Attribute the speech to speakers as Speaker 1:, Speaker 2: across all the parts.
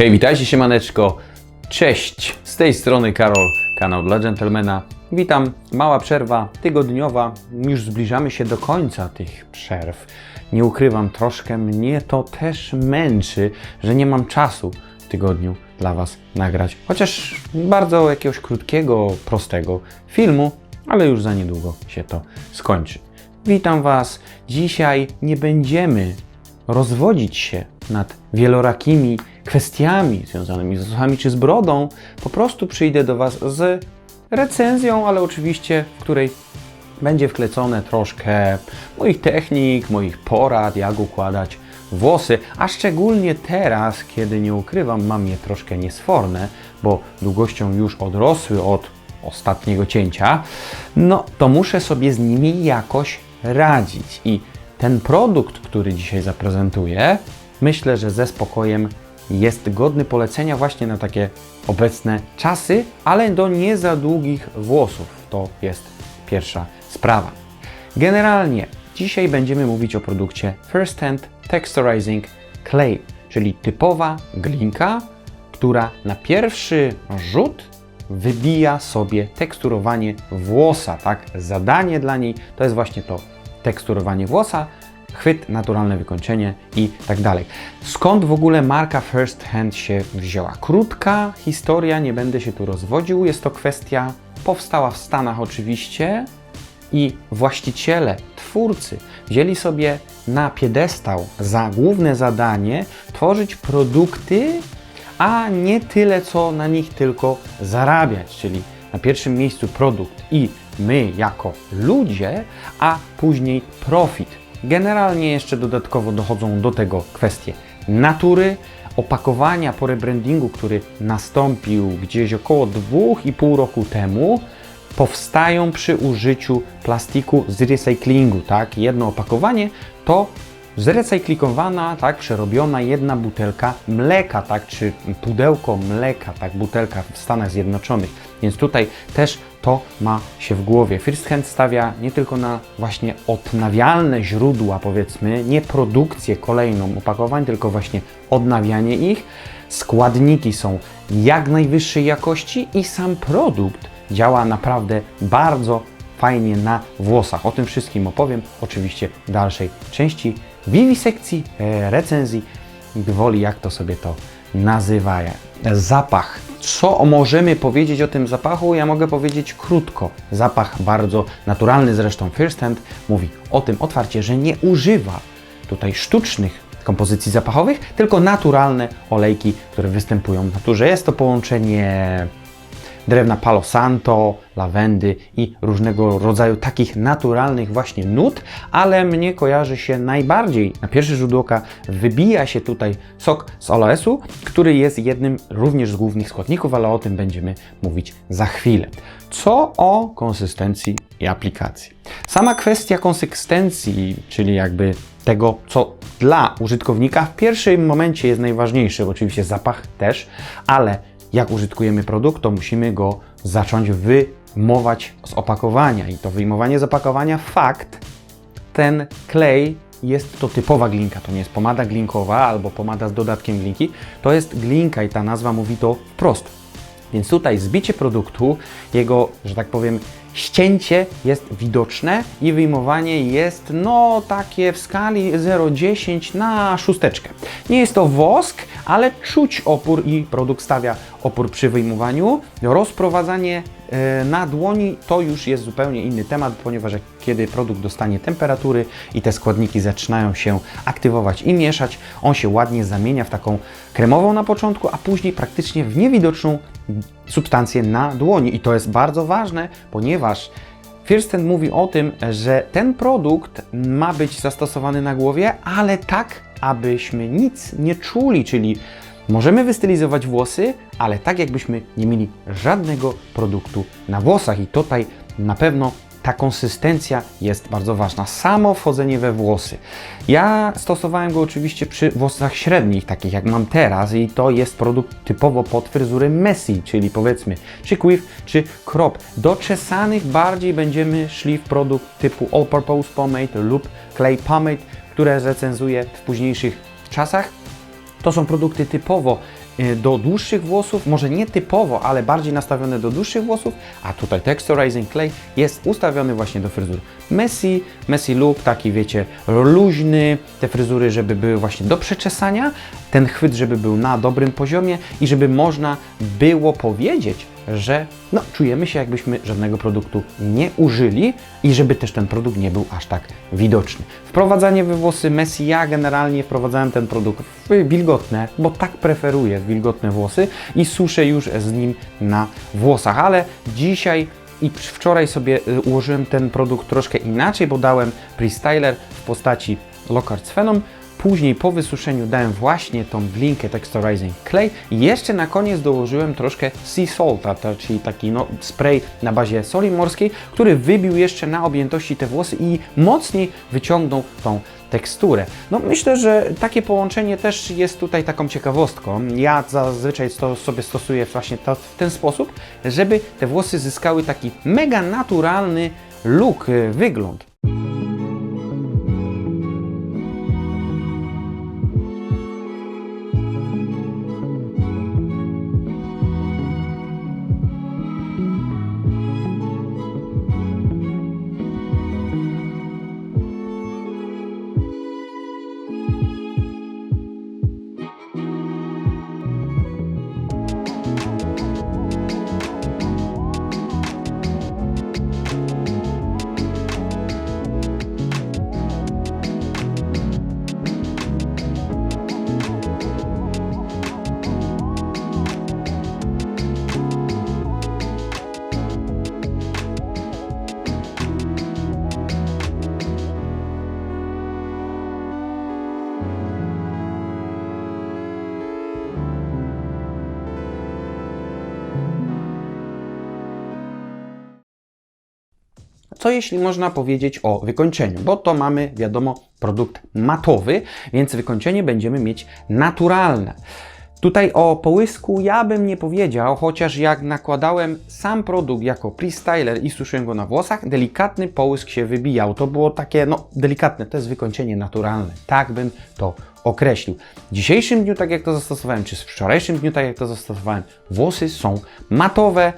Speaker 1: Hej, witajcie siemaneczko. Cześć, z tej strony Karol, kanał dla dżentelmena. Witam, mała przerwa tygodniowa. Już zbliżamy się do końca tych przerw. Nie ukrywam, troszkę mnie to też męczy, że nie mam czasu w tygodniu dla Was nagrać. Chociaż bardzo jakiegoś krótkiego, prostego filmu, ale już za niedługo się to skończy. Witam Was. Dzisiaj nie będziemy rozwodzić się nad wielorakimi kwestiami związanymi z włosami czy z brodą, po prostu przyjdę do Was z recenzją, ale oczywiście, w której będzie wklecone troszkę moich technik, moich porad, jak układać włosy, a szczególnie teraz, kiedy nie ukrywam, mam je troszkę niesforne, bo długością już odrosły od ostatniego cięcia, no to muszę sobie z nimi jakoś radzić. I ten produkt, który dzisiaj zaprezentuję, myślę, że ze spokojem jest godny polecenia właśnie na takie obecne czasy, ale do nie za długich włosów. To jest pierwsza sprawa. Generalnie dzisiaj będziemy mówić o produkcie First Hand Texturizing Clay, czyli typowa glinka, która na pierwszy rzut wybija sobie teksturowanie włosa, tak? Zadanie dla niej to jest właśnie to teksturowanie włosa, chwyt, naturalne wykończenie i tak dalej. Skąd w ogóle marka First Hand się wzięła? Krótka historia, nie będę się tu rozwodził. Jest to kwestia, powstała w Stanach oczywiście i właściciele, twórcy wzięli sobie na piedestał za główne zadanie tworzyć produkty, a nie tyle co na nich tylko zarabiać, czyli na pierwszym miejscu produkt i my jako ludzie, a później profit. Generalnie jeszcze dodatkowo dochodzą do tego kwestie natury, opakowania po rebrandingu, który nastąpił gdzieś około 2,5 roku temu, powstają przy użyciu plastiku z recyklingu, tak? Jedno opakowanie to zrecyklingowana, tak, przerobiona jedna butelka mleka, tak, czy pudełko mleka, tak, butelka w Stanach Zjednoczonych. Więc tutaj też to ma się w głowie. First Hand stawia nie tylko na właśnie odnawialne źródła, powiedzmy, nie produkcję kolejną opakowań, tylko właśnie odnawianie ich. Składniki są jak najwyższej jakości i sam produkt działa naprawdę bardzo fajnie na włosach. O tym wszystkim opowiem oczywiście w dalszej części wiwisekcji, e, recenzji, gwoli jak to sobie to nazywa. Zapach. Co możemy powiedzieć o tym zapachu? Ja mogę powiedzieć krótko. Zapach bardzo naturalny, zresztą First Hand mówi o tym otwarcie, że nie używa tutaj sztucznych kompozycji zapachowych, tylko naturalne olejki, które występują w naturze. Jest to połączenie drewna palo santo, lawendy i różnego rodzaju takich naturalnych właśnie nut, ale mnie kojarzy się najbardziej, na pierwszy rzut oka wybija się tutaj sok z aloesu, który jest jednym również z głównych składników, ale o tym będziemy mówić za chwilę. Co o konsystencji i aplikacji? Sama kwestia konsystencji, czyli jakby tego, co dla użytkownika w pierwszym momencie jest najważniejsze, oczywiście zapach też, ale jak użytkujemy produkt, to musimy go zacząć wyjmować z opakowania. I to wyjmowanie z opakowania, fakt, ten klej jest to typowa glinka, to nie jest pomada glinkowa albo pomada z dodatkiem glinki, to jest glinka i ta nazwa mówi to wprost. Więc tutaj zbicie produktu, jego, że tak powiem, ścięcie jest widoczne i wyjmowanie jest no takie w skali 0,10 na szósteczkę. Nie jest to wosk, ale czuć opór i produkt stawia opór przy wyjmowaniu. Rozprowadzanie na dłoni to już jest zupełnie inny temat, ponieważ kiedy produkt dostanie temperatury i te składniki zaczynają się aktywować i mieszać, on się ładnie zamienia w taką kremową na początku, a później praktycznie w niewidoczną substancję na dłoni. I to jest bardzo ważne, ponieważ Firsten mówi o tym, że ten produkt ma być zastosowany na głowie, ale tak, abyśmy nic nie czuli, czyli możemy wystylizować włosy, ale tak jakbyśmy nie mieli żadnego produktu na włosach. I tutaj na pewno ta konsystencja jest bardzo ważna. Samo wchodzenie we włosy. Ja stosowałem go oczywiście przy włosach średnich, takich jak mam teraz, i to jest produkt typowo pod fryzurę messy, czyli powiedzmy czy quiff, czy crop. Do czesanych bardziej będziemy szli w produkt typu All Purpose Pomade lub Clay Pomade, które recenzuję w późniejszych czasach. To są produkty typowo e, do dłuższych włosów, może nie typowo, ale bardziej nastawione do dłuższych włosów, a tutaj Texturizing Clay jest ustawiony właśnie do fryzur messy, messy look, taki wiecie, luźny, te fryzury, żeby były właśnie do przeczesania, ten chwyt, żeby był na dobrym poziomie i żeby można było powiedzieć, że no, czujemy się jakbyśmy żadnego produktu nie użyli i żeby też ten produkt nie był aż tak widoczny. Wprowadzanie we włosy Messi, ja generalnie wprowadzałem ten produkt w wilgotne, bo tak preferuję wilgotne włosy i suszę już z nim na włosach, ale dzisiaj i wczoraj sobie y, ułożyłem ten produkt troszkę inaczej, bo dałem Prestyler w postaci Lockhart Phenom, Później po wysuszeniu dałem właśnie tą glinkę Texturizing Clay i jeszcze na koniec dołożyłem troszkę Sea Salta, czyli taki no, spray na bazie soli morskiej, który wybił jeszcze na objętości te włosy i mocniej wyciągnął tą teksturę. No myślę, że takie połączenie też jest tutaj taką ciekawostką. Ja zazwyczaj to sobie stosuję właśnie to w ten sposób, żeby te włosy zyskały taki mega naturalny look, y, wygląd. Co jeśli można powiedzieć o wykończeniu? Bo to mamy, wiadomo, produkt matowy, więc wykończenie będziemy mieć naturalne. Tutaj o połysku ja bym nie powiedział, chociaż jak nakładałem sam produkt jako pre-styler i suszyłem go na włosach, delikatny połysk się wybijał. To było takie, no, delikatne, to jest wykończenie naturalne. Tak bym to określił. W dzisiejszym dniu, tak jak to zastosowałem, czy w wczorajszym dniu, tak jak to zastosowałem, włosy są matowe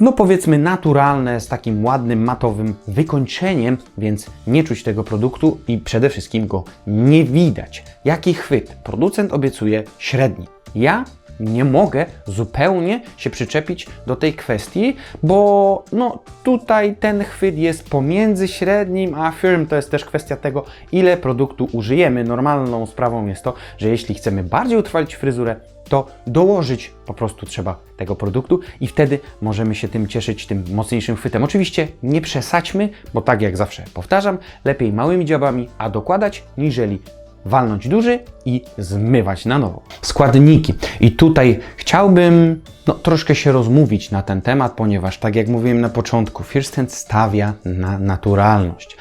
Speaker 1: no powiedzmy naturalne, z takim ładnym, matowym wykończeniem, więc nie czuć tego produktu i przede wszystkim go nie widać. Jaki chwyt? Producent obiecuje średni. Ja nie mogę zupełnie się przyczepić do tej kwestii, bo no tutaj ten chwyt jest pomiędzy średnim a firm. To jest też kwestia tego, ile produktu użyjemy. Normalną sprawą jest to, że jeśli chcemy bardziej utrwalić fryzurę, to dołożyć po prostu trzeba tego produktu i wtedy możemy się tym cieszyć, tym mocniejszym chwytem. Oczywiście nie przesadźmy, bo tak jak zawsze powtarzam, lepiej małymi dziabami, a dokładać, niżeli walnąć duży i zmywać na nowo. Składniki. I tutaj chciałbym no, troszkę się rozmówić na ten temat, ponieważ tak jak mówiłem na początku, First Hand stawia na naturalność.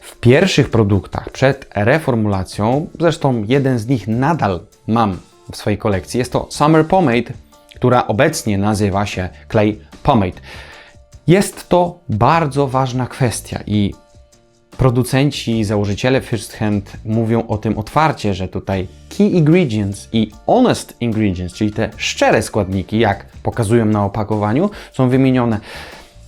Speaker 1: W pierwszych produktach przed reformulacją, zresztą jeden z nich nadal mam w swojej kolekcji. Jest to Summer Pomade, która obecnie nazywa się Clay Pomade. Jest to bardzo ważna kwestia i producenci, założyciele First Hand mówią o tym otwarcie, że tutaj key ingredients i honest ingredients, czyli te szczere składniki, jak pokazują na opakowaniu, są wymienione.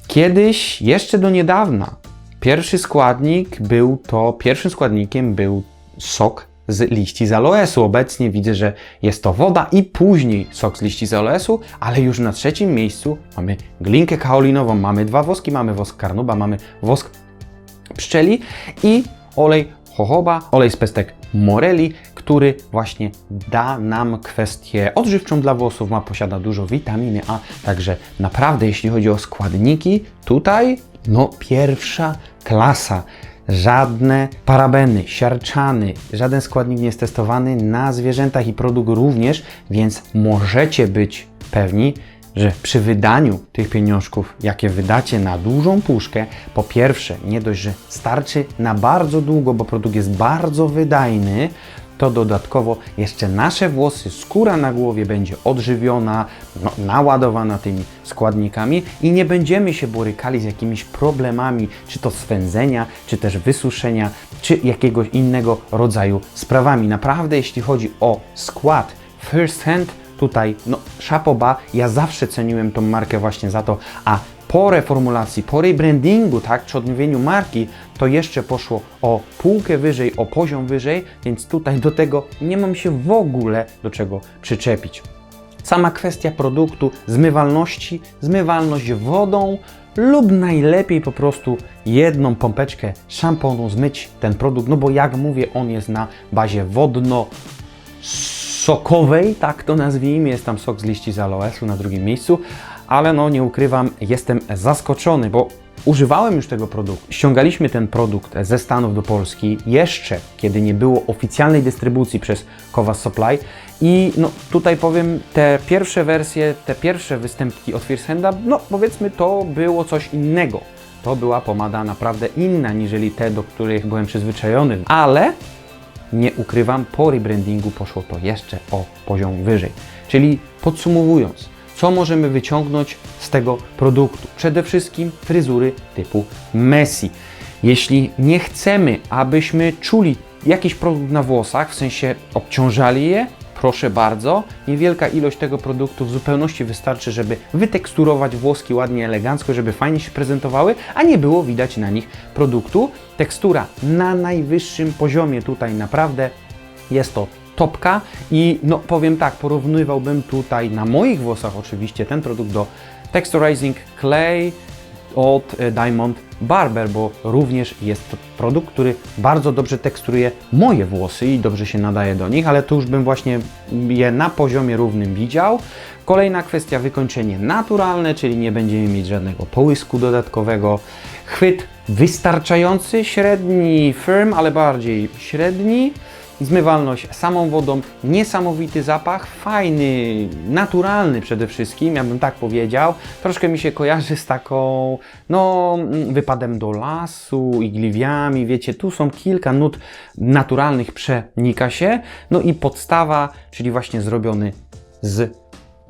Speaker 1: Kiedyś, jeszcze do niedawna, pierwszy składnik był to, pierwszym składnikiem był sok z liści z aloesu. Obecnie widzę, że jest to woda i później sok z liści z aloesu, ale już na trzecim miejscu mamy glinkę kaolinową, mamy dwa woski, mamy wosk karnuba, mamy wosk pszczeli i olej jojoba, olej z pestek moreli, który właśnie da nam kwestię odżywczą dla włosów, ma posiada dużo witaminy A, także naprawdę jeśli chodzi o składniki, tutaj no pierwsza klasa żadne parabeny, siarczany, żaden składnik nie jest testowany na zwierzętach i produkt również, więc możecie być pewni, że przy wydaniu tych pieniążków, jakie wydacie na dużą puszkę, po pierwsze, nie dość, że starczy na bardzo długo, bo produkt jest bardzo wydajny, to dodatkowo jeszcze nasze włosy, skóra na głowie będzie odżywiona, no, naładowana tymi składnikami i nie będziemy się borykali z jakimiś problemami, czy to swędzenia, czy też wysuszenia, czy jakiegoś innego rodzaju sprawami. Naprawdę, jeśli chodzi o skład first hand, tutaj, no szapoba, ja zawsze ceniłem tą markę właśnie za to, a po reformulacji, po rebrandingu, tak, czy odnowieniu marki, to jeszcze poszło o półkę wyżej, o poziom wyżej, więc tutaj do tego nie mam się w ogóle do czego przyczepić. Sama kwestia produktu, zmywalności, zmywalność wodą lub najlepiej po prostu jedną pompeczkę szamponu zmyć ten produkt, no bo jak mówię, on jest na bazie wodno sokowej, tak to nazwijmy, jest tam sok z liści z aloesu na drugim miejscu, ale no nie ukrywam, jestem zaskoczony, bo używałem już tego produktu. Ściągaliśmy ten produkt ze Stanów do Polski jeszcze, kiedy nie było oficjalnej dystrybucji przez Kowas Supply i no tutaj powiem, te pierwsze wersje, te pierwsze występki od Fierce Handa, no powiedzmy to było coś innego. To była pomada naprawdę inna, niżeli te, do których byłem przyzwyczajony, ale nie ukrywam, po rebrandingu poszło to jeszcze o poziom wyżej. Czyli podsumowując, co możemy wyciągnąć z tego produktu? Przede wszystkim fryzury typu Messi. Jeśli nie chcemy, abyśmy czuli jakiś produkt na włosach, w sensie obciążali je, proszę bardzo, niewielka ilość tego produktu w zupełności wystarczy, żeby wyteksturować włoski ładnie, elegancko, żeby fajnie się prezentowały, a nie było widać na nich produktu. Tekstura na najwyższym poziomie tutaj naprawdę jest to topka i no powiem tak, porównywałbym tutaj na moich włosach oczywiście ten produkt do Texturizing Clay od e, Diamond Barber, bo również jest to produkt, który bardzo dobrze teksturuje moje włosy i dobrze się nadaje do nich, ale tu już bym właśnie je na poziomie równym widział. Kolejna kwestia, wykończenie naturalne, czyli nie będziemy mieć żadnego połysku dodatkowego. Chwyt wystarczający, średni firm, ale bardziej średni. Zmywalność samą wodą, niesamowity zapach, fajny, naturalny przede wszystkim, ja bym tak powiedział. Troszkę mi się kojarzy z taką, no, wypadem do lasu, igliwiami, wiecie, tu są kilka nut naturalnych, przenika się. No i podstawa, czyli właśnie zrobiony z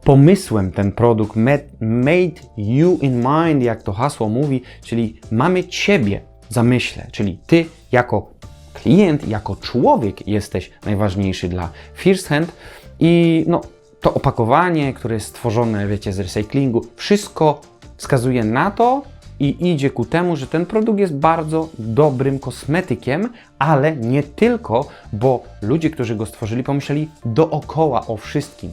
Speaker 1: pomysłem ten produkt, made you in mind, jak to hasło mówi, czyli mamy Ciebie w zamyśle, czyli Ty jako klient, jako człowiek jesteś najważniejszy dla First Hand i no, to opakowanie, które jest stworzone, wiecie, z recyklingu, wszystko wskazuje na to i idzie ku temu, że ten produkt jest bardzo dobrym kosmetykiem, ale nie tylko, bo ludzie, którzy go stworzyli, pomyśleli dookoła o wszystkim.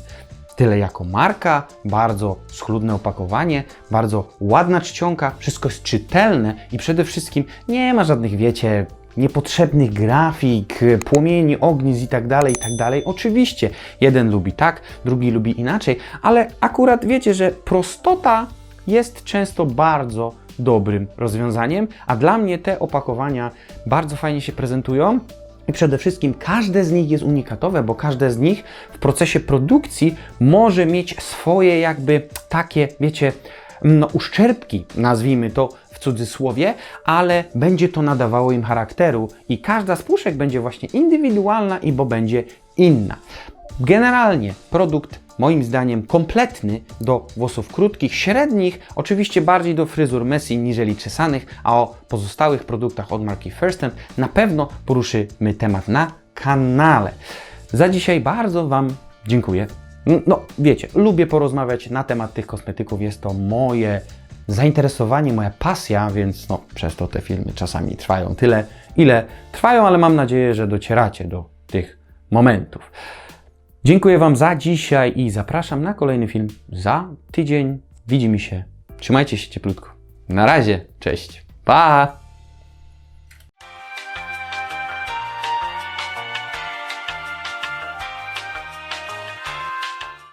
Speaker 1: Tyle jako marka, bardzo schludne opakowanie, bardzo ładna czcionka, wszystko jest czytelne i przede wszystkim nie ma żadnych, wiecie, niepotrzebnych grafik, płomieni, ognisk i tak dalej, i tak dalej. Oczywiście, jeden lubi tak, drugi lubi inaczej, ale akurat wiecie, że prostota jest często bardzo dobrym rozwiązaniem, a dla mnie te opakowania bardzo fajnie się prezentują. I przede wszystkim każde z nich jest unikatowe, bo każde z nich w procesie produkcji może mieć swoje jakby takie, wiecie, no, uszczerbki, nazwijmy to w cudzysłowie, ale będzie to nadawało im charakteru i każda z puszek będzie właśnie indywidualna i bo będzie inna. Generalnie produkt moim zdaniem kompletny do włosów krótkich, średnich, oczywiście bardziej do fryzur Messi niżeli czesanych, a o pozostałych produktach od marki First Hand na pewno poruszymy temat na kanale. Za dzisiaj bardzo Wam dziękuję. No, wiecie, lubię porozmawiać na temat tych kosmetyków, jest to moje zainteresowanie, moja pasja, więc no, przez to te filmy czasami trwają tyle, ile trwają, ale mam nadzieję, że docieracie do tych momentów. Dziękuję Wam za dzisiaj i zapraszam na kolejny film za tydzień. Widzimy się. Trzymajcie się cieplutko. Na razie. Cześć. Pa!